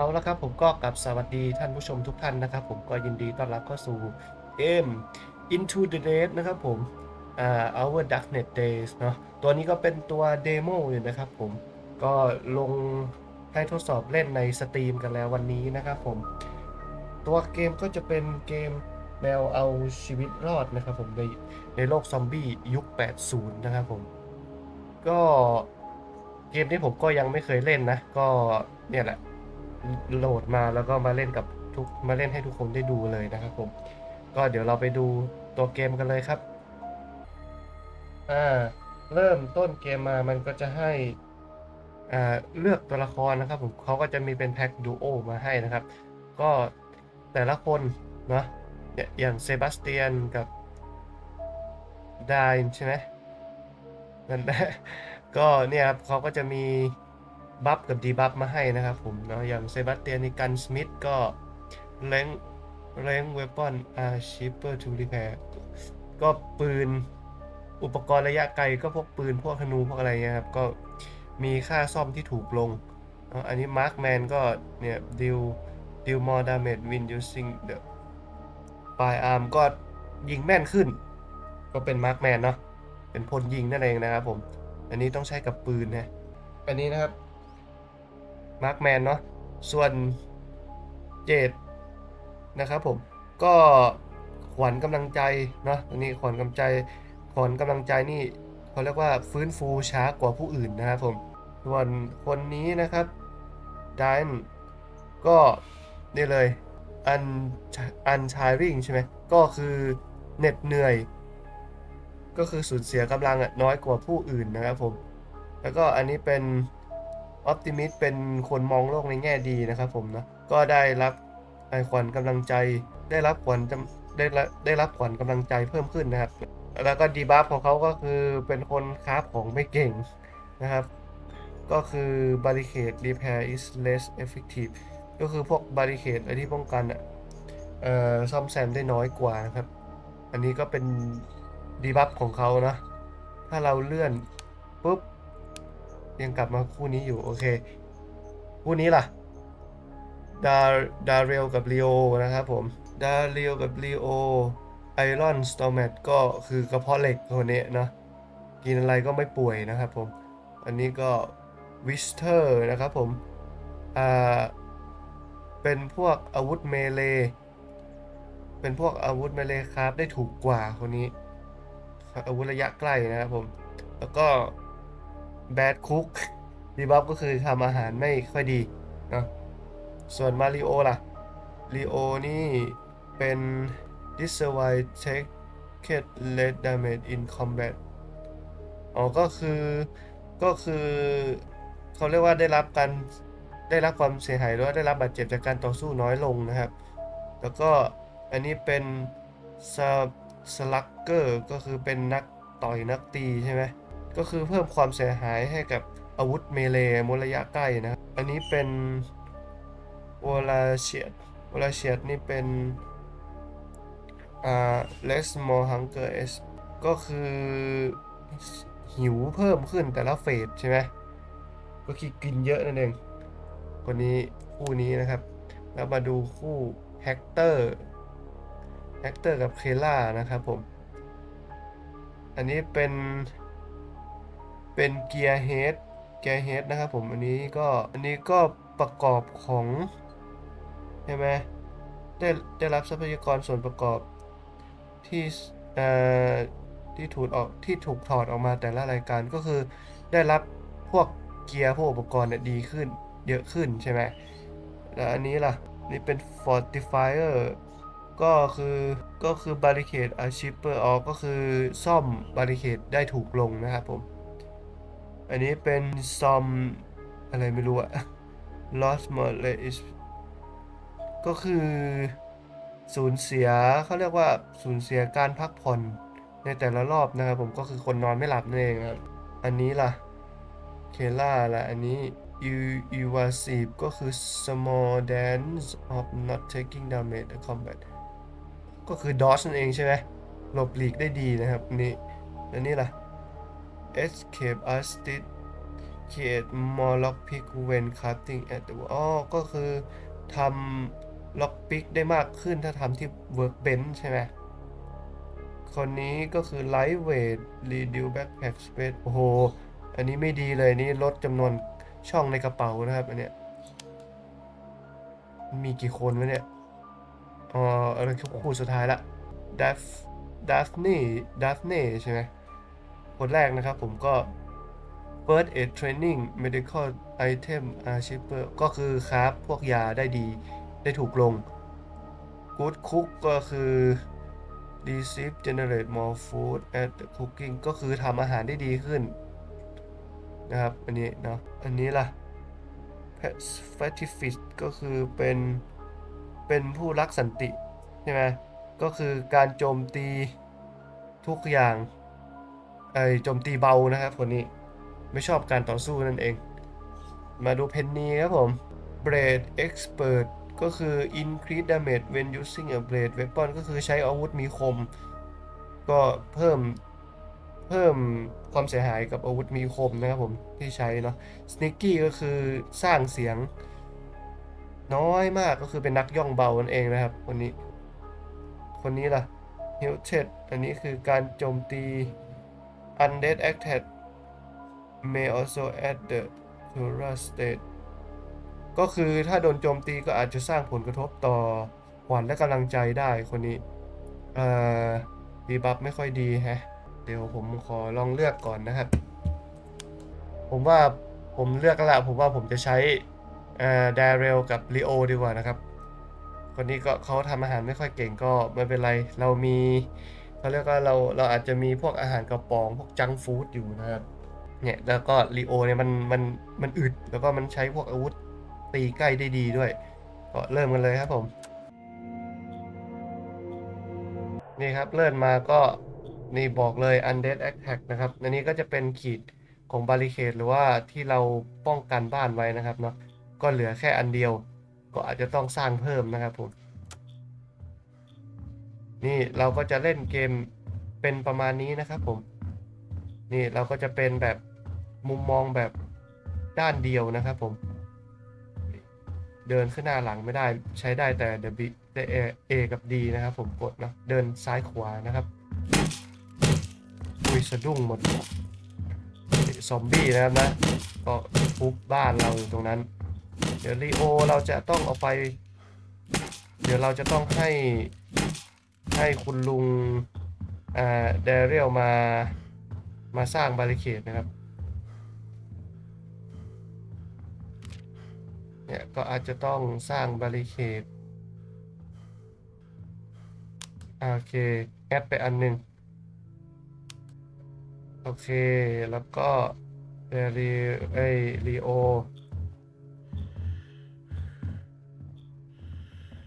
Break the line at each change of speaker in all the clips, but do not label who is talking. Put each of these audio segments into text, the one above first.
เอาละครับผมก็กลับสวัสดีท่านผู้ชมทุกท่านนะครับ ผมก็ยินดีต้อนรับเข้าสู่เกม Into the Dead นะครับผมอ่า Our Darknet Days เนาะตัวนี้ก็เป็นตัวเดโมอยู่นะครับผมก็ลงให้ทดสอบเล่นในสตรีมกันแล้ววันนี้นะครับผม ตัวเกมก็จะเป็นเกมแนวเอาชีวิตรอดนะครับผมในในโลกซอมบี้ยุค 80 นะครับผม ก็เกมที่ผมก็ยังไม่เคยเล่นนะ ก็เนี่ยแหละ โหลดมาแล้วก็มาเล่นกับทุกมาเล่นให้ทุกคนได้ดูเลยนะครับผม ก็เดี๋ยวเราไปดูตัวเกมกันเลยครับ อ่า เริ่มต้นเกมมามันก็จะให้อ่าเลือกตัวละครนะครับผมเขาก็จะมีเป็นแพ็กดูโอมาให้นะครับ ก็แต่ละคนเนาะเนี่ยอย่างเซบาสเตียนกับไดน์ใช่ไหมนั่นแหละก็เนี่ยครับเขาก็จะมี บัฟกับดีบัฟมาให้นะครับผมเนาะอย่างเซบาสเตียนนี่กันสมิธก็แรงแรงเวปอนอาชิปเปอร์ทูรีแพร์ก็ปืนอุปกรณ์ระยะไกลก็พวกปืนพวกธนูพวกอะไรเงี้ยครับ ก็มีค่าซ่อมที่ถูกลง อันนี้มาร์คแมนก็เนี่ยดิวดิวมอร์ดาเมจวินยูซิงเดอะปลายอาร์มก็ยิงแม่นขึ้น ก็เป็นมาร์คแมนเนาะเป็นพลยิงนั่นเองนะครับผม อันนี้ต้องใช้กับปืนนะอันนี้นะครับ มาร์คแมนเนาะส่วนเจดนะครับผมก็ขวัญกำลังใจเนาะอันนี้ขวัญกำลังใจขวัญกำลังใจนี่เขาเรียกว่าฟื้นฟูช้ากว่าผู้อื่นนะครับผมส่วนคนนี้นะครับดานก็นี่เลยอันอันชายริงใช่ไหมก็คือเหน็ดเหนื่อย ก็คือสูญเสียกำลังน้อยกว่าผู้อื่นนะครับผม แล้วก็อันนี้เป็น ออ t ติมิสเป็นคนมองโลกในแง่ดีนะครับผมนะ ก็ได้รับไอขวัญกำลังใจ ได้รับขวัญได้รับได้รับขวัญกำลังใจเพิ่มขึ้นนะครับ แล้วก็ดีบัฟของเขาก็คือเป็นคนคราฟของไม่เก่งนะครับ ก็คือ barricade repair is less effective ก็คือพวก barricade อะไรที่ป้องกันอะเอ่อซ่อมแซมได้น้อยกว่านะครับ อันนี้ก็เป็นดีบัฟของเขานะ ถ้าเราเลื่อนปุ๊บ ยังกลับมาคู่นี้อยู่โอเค คู่นี้ล่ะดาดาเรลกับลีโอนะครับผมดาเรลกับลีโอไอรอนสโตแมตก็คือกระเพาะเหล็กคนนี้นะกินอะไรก็ไม่ป่วยนะครับผม อันนี้ก็วิสเทอร์นะครับผมอ่าเป็นพวกอาวุธเมเล เป็นพวกอาวุธเมเลคราฟได้ถูกกว่าคนนี้ อาวุธระยะใกล้นะครับผม แล้วก็ แบดคุกดีบัฟก็คือทำอาหารไม่ค่อยดีเนะส่วนมาริโอล่ะลีโอนี่เป็น this survive take get less damage in combat อ๋อ ก็คือ ก็คือเขาเรียกว่าได้รับการได้รับความเสียหายหรือว่าได้รับบาดเจ็บจากการต่อสู้น้อยลงนะครับ แล้วก็อันนี้เป็นซาสลักเกอร์ก็คือเป็นนักต่อยนักตีใช่ไหม ก็คือเพิ่มความเสียหายให้กับอาวุธเมเลมระยะใกล้นะ อันนี้เป็นวอลาเชียดวอลาเชียดนี่เป็นอ่า less more hunger s ก็คือหิวเพิ่มขึ้นแต่ละเฟสใช่ไหมก็คือกินเยอะนั่นเอง คนนี้คู่นี้นะครับ แล้วมาดูคู่แฮกเตอร์แฮกเตอร์กับเคล่านะครับผม อันนี้เป็น เป็นเกียร์เฮดเกียร์เฮดนะครับผมอันนี้ก็อันนี้ก็ประกอบของใช่ไหมได้ได้รับทรัพยากรส่วนประกอบที่เอ่อที่ถูกออกที่ถูกถอดออกมาแต่ละรายการก็คือได้รับพวกเกียร์พวกอุปกรณ์เนี่ยดีขึ้นเยอะขึ้นใช่ไหมแล้วอันนี้ล่ะนี่เป็น fortifier ก็คือก็คือ barricade achiever ออกก็คือซ่อม barricade ได้ถูกลงนะครับผม อันนี้เป็นซอมอะไรไม่รู้อะ lost m o r e is ก็คือสูญเสียเขาเรียกว่าสูญเสียการพักผ่อนในแต่ละรอบนะครับผมก็คือคนนอนไม่หลับนั่นเองครับ อันนี้ล่ะ เคล่าล่ะ อันนี้ e- evasive ก็คือ small dance of not taking damage in combat ก็คือ dodge นั่นเองใช่ไหมหลบหลีกได้ดีนะครับนนี่ อันนี้ล่ะ escape artist create more lockpick when crafting at the อ๋อก็คือทำ lockpick ได้มากขึ้นถ้าทำที่ workbench ใช่ไหมคนนี้ก็คือ lightweight reduce backpack space โอ้โห อันนี้ไม่ดีเลยนี่ลดจำนวนช่องในกระเป๋านะครับ อันเนี้ย มีกี่คนวะเนี่ย อ๋ออันนี้คือคู่สุดท้ายละดัฟดัฟนี่ดัฟเน่ใช่ไหม คนแรกนะครับผมก็ First Aid Training Medical Item are cheaper ก็คือคราฟพวกยาได้ดีได้ถูกลง Good Cook ก็คือ Receive Generate more food at the cooking ก็คือทำอาหารได้ดีขึ้นนะครับ อันนี้เนาะอันนี้ล่ะ Pacifist ก็คือเป็น เป็นผู้รักสันติ ใช่ไหมก็คือการโจมตีทุกอย่าง ไอ้โจมตีเบานะครับคนนี้ไม่ชอบการต่อสู้นั่นเอง มาดูเพนนีครับผม Blade Expert ก็คือ increase damage when using a blade weapon ก็คือใช้อาวุธมีคม ก็เพิ่มเพิ่มความเสียหายกับอาวุธมีคมนะครับผมที่ใช้เนาะ Sneaky ก็คือสร้างเสียง น้อยมากก็คือเป็นนักย่องเบานั่นเองนะครับคนนี้ คนนี้ล่ะ h i l t e d อันนี้คือการโจมตี Undead Attack may also add the Tura state ก็คือถ้าโดนโจมตีก็อาจจะสร้างผลกระทบต่อขวัญและกำลังใจได้คนนี้ เอ่อดีบัฟไม่ค่อยดีแฮะ เดี๋ยวผมขอลองเลือกก่อนนะครับ ผมว่าผมเลือกแล้วละผมว่าผมจะใช้เอ่อดเรลกับลีโอดีกว่านะครับ คนนี้ก็เขาทำอาหารไม่ค่อยเก่งก็ไม่เป็นไร เรามี เขาเรียกว่าเราเราอาจจะมีพวกอาหารกระป๋องพวกจังฟู้ดอยู่นะครับเนี่ยแล้วก็ลีโอเนี่ยมันมันมันอึดแล้วก็มันใช้พวกอาวุธตีใกล้ได้ดีด้วย ก็เริ่มกันเลยครับผม นี่ครับเลื่อนมาก็นี่บอกเลย undead attack นะครับอันนี้ก็จะเป็นขีดของบาริเคดหรือว่าที่เราป้องกันบ้านไว้นะครับเนาะก็เหลือแค่อันเดียว ก็อาจจะต้องสร้างเพิ่มนะครับผม นี่เราก็จะเล่นเกมเป็นประมาณนี้นะครับผม นี่เราก็จะเป็นแบบมุมมองแบบด้านเดียวนะครับผม เดินขึ้นหน้าหลังไม่ได้ใช้ได้แต่ W แต่ A, A กับ D นะครับผมกดเนาะเดินซ้ายขวานะครับอุ้ยสะดุ้งหมดซอมบี้นะครับนะก็ทุบบ้านเราอยู่ตรงนั้น เดี๋ยวลีโอเราจะต้องเอาไป เดี๋ยวเราจะต้องให้ ให้คุณลุงเดเรียลมามาสร้างบาริเคดนะครับ เนี่ยก็อาจจะต้องสร้างบาริเคดโอเคแอดไปอันหนึ่งโอเค แล้วก็เดรีไอรีโอ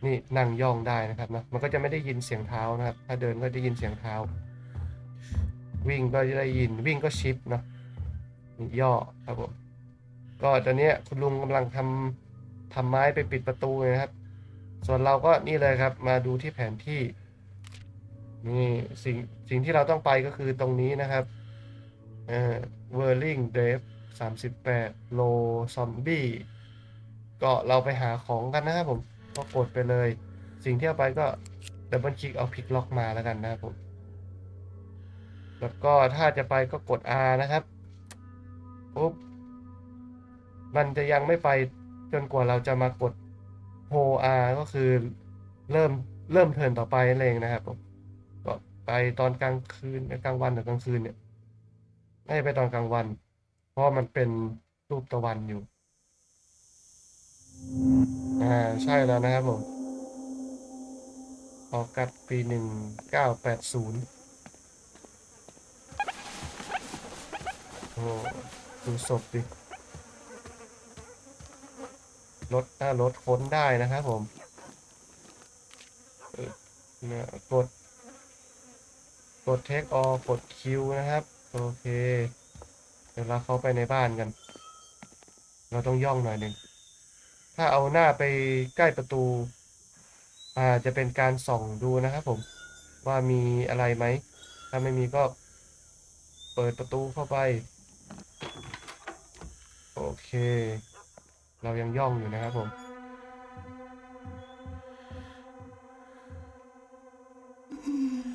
นี่นั่งย่องได้นะครับนะมันก็จะไม่ได้ยินเสียงเท้านะครับ ถ้าเดินก็ได้ยินเสียงเท้า วิ่งก็จะได้ยินวิ่งก็ชิปเนาะนี่ย่อครับผมก็ตอนนี้คุณลุงกำลังทำทำไม้ไปปิดประตูนะครับ ส่วนเราก็นี่เลยครับ มาดูที่แผนที่นี่สิ่งสิ่งที่เราต้องไปก็คือตรงนี้นะครับเอ่อเวอร์ลิงเดฟสามสิบแปดโลซอมบี้ก็เราไปหาของกันนะครับผม ก็กดไปเลย สิ่งที่เอาไปก็ดับเบิลคลิกเอาพลิกล็อกมาแล้วกันนะครับผม แล้วก็ถ้าจะไปก็กด R นะครับปุ๊บมันจะยังไม่ไปจนกว่าเราจะมากด h o R ก็คือเริ่มเริ่มเทินต่อไปนั่นเองนะครับผมก็ไปตอนกลางคืนกลางวันหรือกลางคืนเนี่ยไม่ไปตอนกลางวัน เพราะมันเป็นรูปตะวันอยู่ อ่า ใช่แล้วนะครับผมออกัสปีหนึ่งเก้าแปดศูนย์โอ้ดูศพดิรถถ้ารถค้นได้นะครับผมเออเนี่ยกด กดเทคออกดคิวนะครับ โอเค เดี๋ยวเราเข้าไปในบ้านกัน เราต้องย่องหน่อยหนึ่ง ถ้าเอาหน้าไปใกล้ประตู อ่าจะเป็นการส่องดูนะครับผมว่ามีอะไรไหม ถ้าไม่มีก็เปิดประตูเข้าไป โอเค เรายังย่องอยู่นะครับผม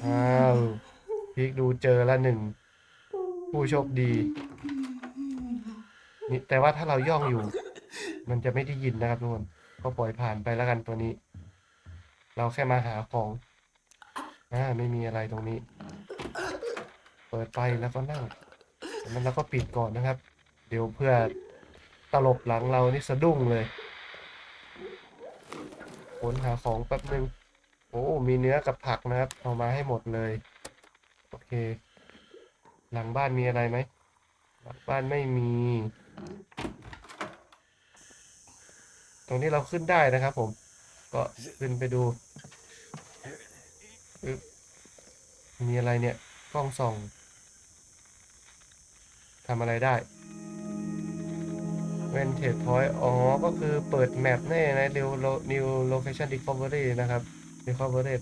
อ้าวพีกดูเจอละหนึ่ง ผู้โชคดีนี่แต่ว่าถ้าเราย่องอยู่ มันจะไม่ได้ยินนะครับทุกคนก็ปล่อยผ่านไปแล้วกันตัวนี้ เราแค่มาหาของอ่าไม่มีอะไรตรงนี้ เปิดไปแล้วก็นั่งจากนั้นเราก็ปิดก่อนนะครับ เดี๋ยวเพื่อตลบหลังเรานี่สะดุ้งเลยค้นหาของแป๊บนึงโอ้มีเนื้อกับผักนะครับ เอามาให้หมดเลย โอเค หลังบ้านมีอะไรไหมหลังบ้านไม่มี ตรงนี้เราขึ้นได้นะครับ ผม ก็ขึ้นไปดูมีอะไรเนี่ย กล้องส่องทำอะไรได้เวนเท p พอยต์อ๋อ ก็คือเปิดแมปแน่ใน New New Location Discovery นะครับ Discovery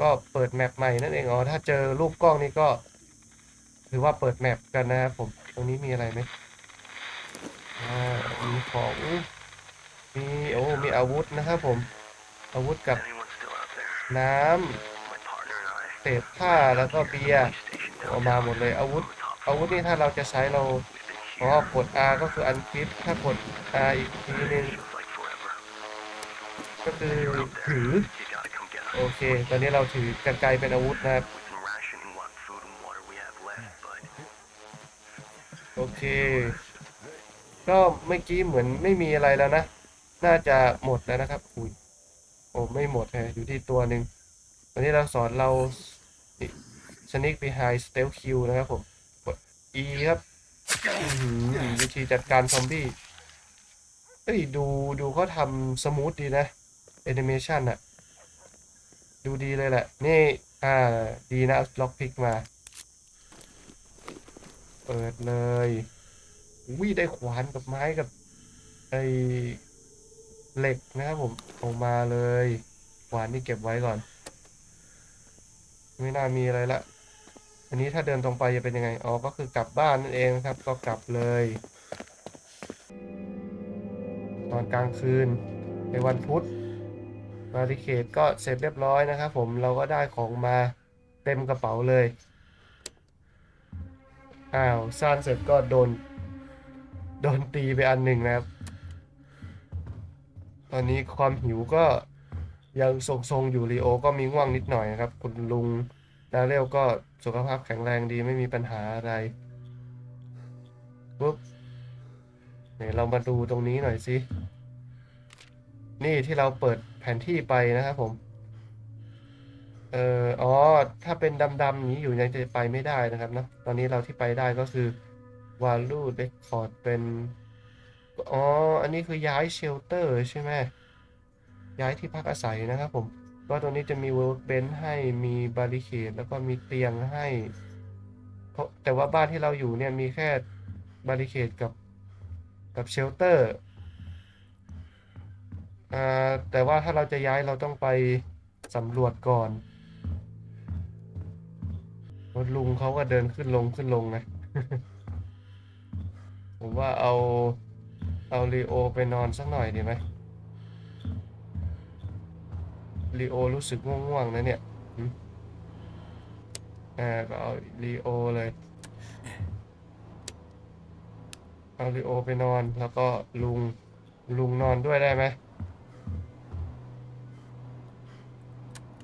ก็เปิดแมปใหม่นั่นเอง อ๋อ ถ้าเจอรูปกล้องนี้ก็ ถือว่าเปิดแมปกันนะครับผม ตรงนี้มีอะไรไหมอ่ามีของ มีโอ้มีอาวุธนะครับผม อาวุธกับน้ำเศษผ้าแล้วก็เบียร์
Station
เอามาหมดเลยอาวุธ อาวุธนี่ถ้าเราจะใช้เราอ๋อกด R ก็คืออันคิดถ้ากด R อีกทีนึงก็คือถือ โอเค ตอนนี้เราถือกันไกลเป็นอาวุธนะครับ โอเค ก็เมื่อกี้เหมือนไม่มีอะไรแล้วนะ น่าจะหมดแล้วนะครับอุ้ยโอ้ไม่หมดฮะอยู่ที่ตัวหนึ่งวันนี้เราสอนเรา sneak behind stealth kill นะครับผมกด E ครับอื้อหือวิธีจัดการซอมบี้เอ้ยดูดูเขาทำสมูทดีนะแอนิเมชันอะดูดีเลยแหละ นี่ อ่า ดีนะล็อกพิกมา เปิดเลยวิได้ขวานกับไม้กับไอ เหล็กนะครับผมเอามาเลยขวานนี่เก็บไว้ก่อน ไม่น่ามีอะไรละ อันนี้ถ้าเดินตรงไปจะเป็นยังไงอ๋อก็คือกลับบ้านนั่นเองครับ ก็กลับเลย ตอนกลางคืนในวันพุธบาริเคดก็เสร็จเรียบร้อยนะครับผมเราก็ได้ของมาเต็มกระเป๋าเลยอ้าวสร้างเสร็จก็โดน โดนตีไปอันหนึ่งนะครับ ตอนนี้ความหิวก็ยังทรงๆอยู่รีโอ ก็มีง่วงนิดหน่อยนะครับ คุณลุงดาเรลก็สุขภาพแข็งแรงดีไม่มีปัญหาอะไรปุ๊บเดี๋ยวเรามาดูตรงนี้หน่อยสิ นี่ที่เราเปิดแผนที่ไปนะครับผม เอ่ออ๋อ ถ้าเป็นดำๆอย่นี้อยู่ยังจะไปไม่ได้นะครับเนะตอนนี้เราที่ไปได้ก็คือวาลูเ e คคอร์ดเป็น อ๋อ อันนี้คือย้ายเชลเตอร์ใช่ไหมย้ายที่พักอาศัยนะครับผม ก็ตรงนี้จะมีเวิร์กเบนให้มีบาริเคดแล้วก็มีเตียงให้ เพราะแต่ว่าบ้านที่เราอยู่เนี่ยมีแค่บาริเคดกับกับเชลเตอร์อ่าแต่ว่าถ้าเราจะย้ายเราต้องไปสำรวจก่อนรถลุงเขาก็เดินขึ้นลงขึ้นลงนะ ผมว่าเอา เอาลีโอไปนอนสักหน่อยดีไหมลีโอรู้สึกง่วงๆนะเนี่ยหึอ่าก็เอาลีโอเลย เอาลีโอไปนอนแล้วก็ลุงลุงนอนด้วยได้ไหม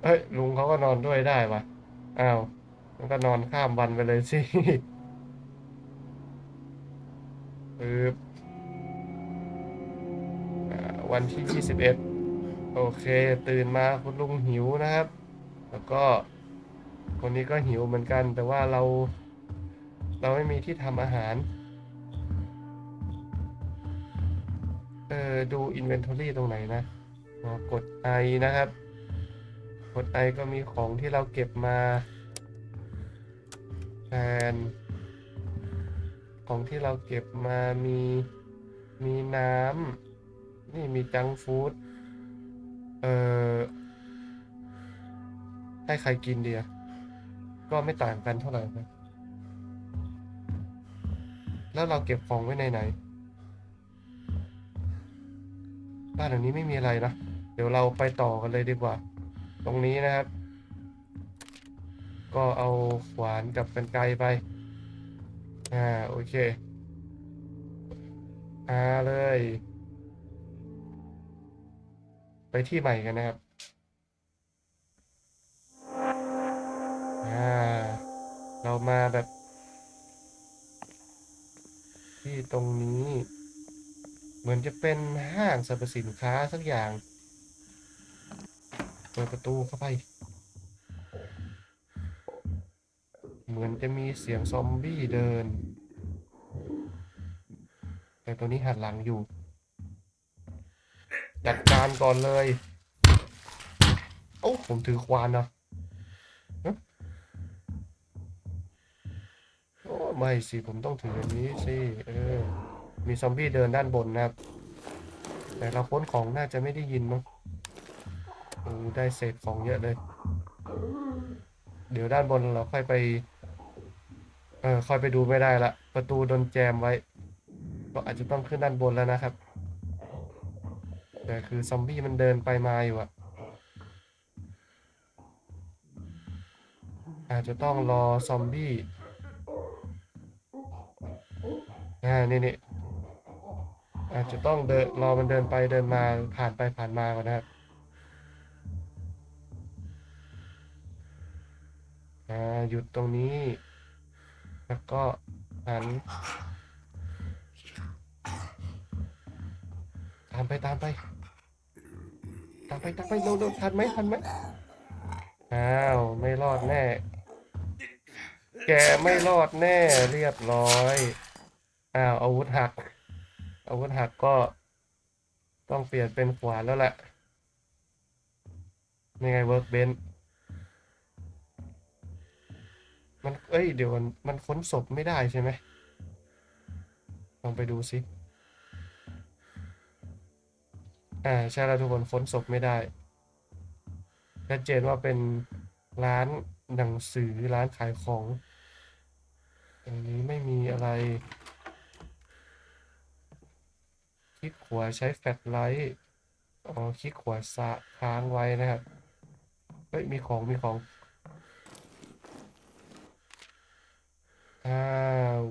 เอ้ยลุงเขาก็นอนด้วยได้ปะอ้าวมันก็นอนข้ามวันไปเลยสิปึ๊บ วันที่ 21 โอเค ตื่นมาคุณลุงหิวนะครับ แล้วก็คนนี้ก็หิวเหมือนกัน แต่ว่าเราเราไม่มีที่ทำอาหาร เออดู Inventory ตรงไหนนะอ๋อกด I นะครับ กด I ก็มีของที่เราเก็บมาแทนของที่เราเก็บมามีมีน้ำ นี่มีจังฟู้ดเอ่อให้ใครกินดียก็ไม่ต่างกันเท่าไหร่นะแล้วเราเก็บของไว้ในไหน บ้านหลังนี้ไม่มีอะไรนะ เดี๋ยวเราไปต่อกันเลยดีกว่า ตรงนี้นะครับ ก็เอาขวานกับกันไกรไป อ่า โอเค อ่าเลย ไปที่ใหม่กันนะครับเรามาแบบ ที่ตรงนี้ เหมือนจะเป็นห้างสรรพสินค้าสักอย่าง เปิดประตูเข้าไป เหมือนจะมีเสียงซอมบี้เดิน แต่ตัวนี้หันหลังอยู่ จัดการก่อนเลยโอ้ผมถือควานเนาะโอ้ไม่สิ ผมต้องถืออันนี้สิเออมีซอมบี้เดินด้านบนนะครับ แต่เราค้นของน่าจะไม่ได้ยินมั้งโอ้ได้เศษของเยอะเลย เดี๋ยวด้านบนเราค่อยไป เออค่อยไปดูไม่ได้ละ ประตูโดนแจมไว้ ก็อาจจะต้องขึ้นด้านบนแล้วนะครับ แต่คือซอมบี้มันเดินไปมาอยู่อะอาจจะต้องรอซอมบี้อ่านี่นี่อาจจะต้องเดินรอมันเดินไปเดินมาผ่านไปผ่านมาก่อนนะครับอ่าหยุดตรงนี้ แล้วก็หันตามไปตามไป ตามไปตามไปโดนโดนทันไหมทันไหมอ้าวไม่รอดแน่ แกไม่รอดแน่เรียบร้อยอ้าวอาวุธหัก อาวุธหักก็ ต้องเปลี่ยนเป็นขวานแล้วแหละนี่ไงเวิร์กเบนมันเอ้ยเดี๋ยวมันมันค้นศพไม่ได้ใช่ไหมลองไปดูสิ อ่าใช่แล้วทุกคนค้นศพไม่ได้ชัดเจนว่าเป็นร้านหนังสือร้านขายของตรงนี้ไม่มีอะไรคลิกขวาใช้แฟลชไลท์อ๋อคลิกขวาสะค้างไว้นะครับเฮ้ยมีของมีของอ่า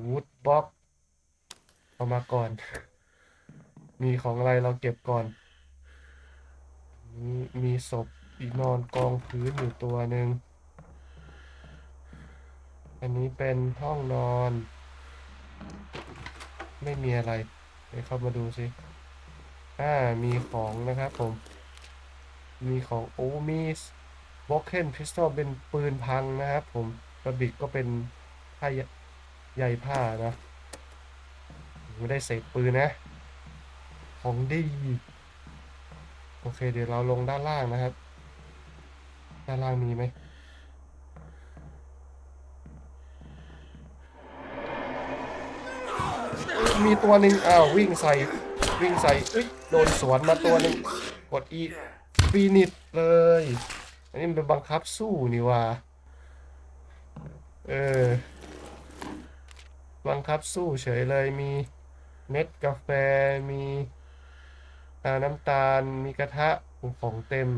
วูดบ็อกเอามาก่อน มีของอะไรเราเก็บก่อน มีมีศพนอนกองพื้นอยู่ตัวหนึ่ง อันนี้เป็นห้องนอน ไม่มีอะไรเดี๋ยวเข้ามาดูสิอ่ามีของนะครับผม มีของโอ้มีบ็อกเคนพิสตอลเป็นปืนพังนะครับผมกระบิกก็เป็นผ้าใยผ้านะ ไม่ได้เศษปืนนะ ของดี อเค เดี๋ยวเราลงด้านล่างนะครับ ด้านล่างมีไหมมีตัวหนึ่งอ้าววิ่งใส่วิ่งใส่เอ้ยโดนสวนมาตัวหนึ่งกดอีฟีนิตเลย อันนี้มันเป็นบังคับสู้นี่ว่าเออบังคับสู้เฉยเลยมีเม็ดกาแฟมีาน้ำตาลมีกระทะของเต็ม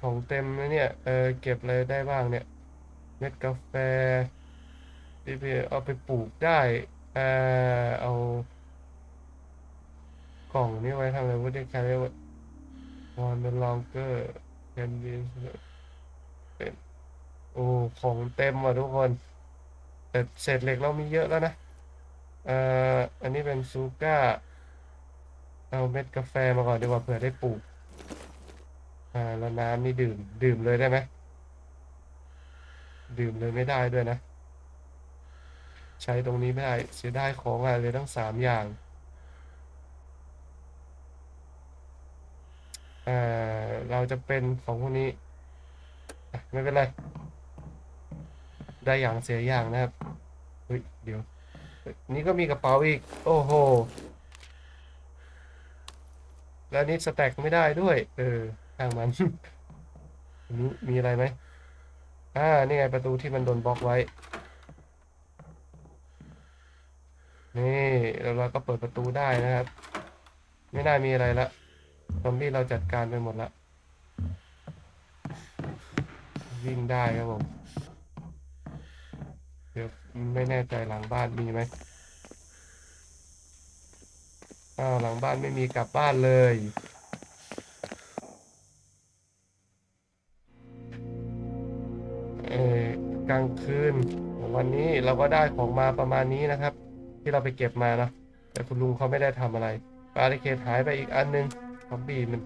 ของเต็มนะเนี่ย เออเก็บอะไรได้บ้างเนี่ย เม็ดกาแฟที่ไปเอาไปปลูกได้เออเอากล่องนี้ไว้ทำอะไรวะที่ใครเรียกว่า one no longer can be เป็นโอ้ของเต็มว่ะทุกคน แต่เศษเหล็กเรามีเยอะแล้วนะเอ่ออันนี้เป็นซูก้า เอาเม็ดกาแฟมาก่อนดีกว่าเผื่อได้ปลูก อ่า แล้วน้ำนี่ดื่ม ดื่มเลยได้ไหม ดื่มเลยไม่ได้ด้วยนะ ใช้ตรงนี้ไม่ได้เสียไดายของอะไรเลยทั้งสามอย่าง อ่า เราจะเป็นของพวกนี้ ไม่เป็นไร ได้อย่างเสียอย่างนะครับ เฮ้ย เดี๋ยว นี่ก็มีกระเป๋าอีก โอ้โห แล้วนี่สแต็กไม่ได้ด้วย เออช่างมันอันนี้มีอะไรไหมอ่า นี่ไงประตูที่มันโดนบล็อกไว้ นี่แล้วเราก็เปิดประตูได้นะครับ ไม่น่ามีอะไรละซอมบี้เราจัดการไปหมดละ วิ่งได้ครับผม เดี๋ยวไม่แน่ใจหลังบ้านมีไหม อ้าวหลังบ้านไม่มีกลับบ้านเลยเออกลางคืนวันนี้เราก็ได้ของมาประมาณนี้นะครับ ที่เราไปเก็บมานะแต่คุณลุงเขาไม่ได้ทำอะไรบาริเคดหายไปอีกอันนึงซอมบี้มัน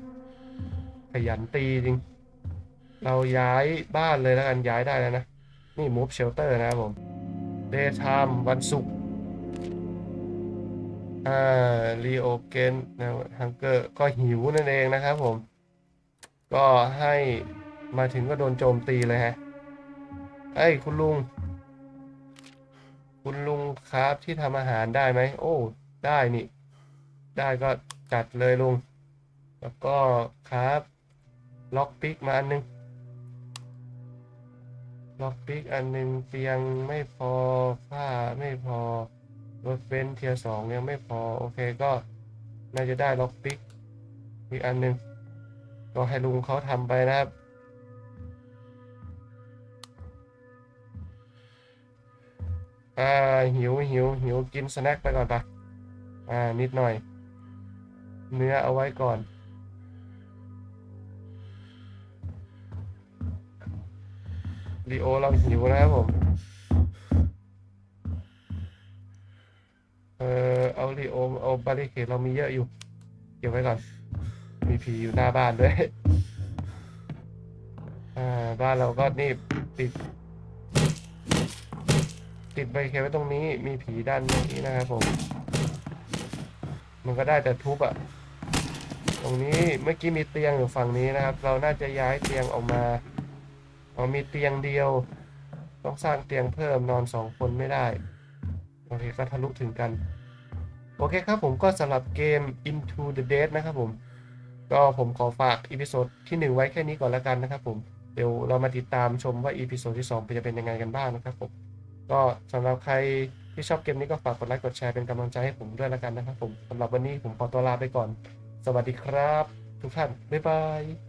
ขยันตีจริง เราย้ายบ้านเลยแล้วกันย้ายได้แล้วนะ นี่ move shelter นะครับผม daytime วันศุกร์ อ่า reopen นนะฮังเกอร์ก็หิวนั่นเองนะครับผม ก็ให้มาถึงก็โดนโจมตีเลยฮะเอ้คุณลุง คุณลุงครับที่ทำอาหารได้ไหม โอ้ ได้นี่ ได้ก็จัดเลยลุง แล้วก็ครับ ล็อกปิกมาอันนึง ล็อกปิกอันหนึ่งเตียงไม่พอผ้าไม่พอ รถเบนเทียร์สองยังไม่พอ โอเคก็น่าจะได้ล็อกปิกอีกอันหนึ่งก็ให้ลุงเขาทำไปนะครับ อ่า หิวหิวหิวกินสแน็คไปก่อนปะอ่า นิดหน่อย เนื้อเอาไว้ก่อนลีโอเราหิวนะครับผม เออเอาลีโอเอาบาริเคดเรามีเยอะอยู่ เก็บไว้ก่อน มีผีอยู่หน้าบ้านด้วย อ่า บ้านเราก็นี่ติด ติดใบเคไว้ตรงนี้ มีผีด้านนี้นะครับผม มันก็ได้แต่ทุบอะตรงนี้เมื่อกี้มีเตียงอยู่ฝั่งนี้นะครับ เราน่าจะย้ายเตียงออกมาอ๋อมีเตียงเดียว ต้องสร้างเตียงเพิ่มนอนสองคนไม่ได้ โอเคก็ทะลุถึงกัน โอเคครับผมก็สำหรับเกม Into the Dead นะครับผม ก็ผมขอฝากอีพิโซดที่ 1 ไว้แค่นี้ก่อนล้วกันนะครับผมเดี๋ยวเรามาติดตามชมว่าอีพิโซดที่ 2 จะเป็นยังไงกันบ้างนะครับผมก็สำหรับใครที่ชอบเกมนี้ก็ฝากกดไลค์กดแชร์เป็นกำลังใจให้ผมด้วยล้วกันนะครับผมสำหรับวันนี้ผมขอตัวลาไปก่อน สวัสดีครับ ทุกท่านบ๊ายบาย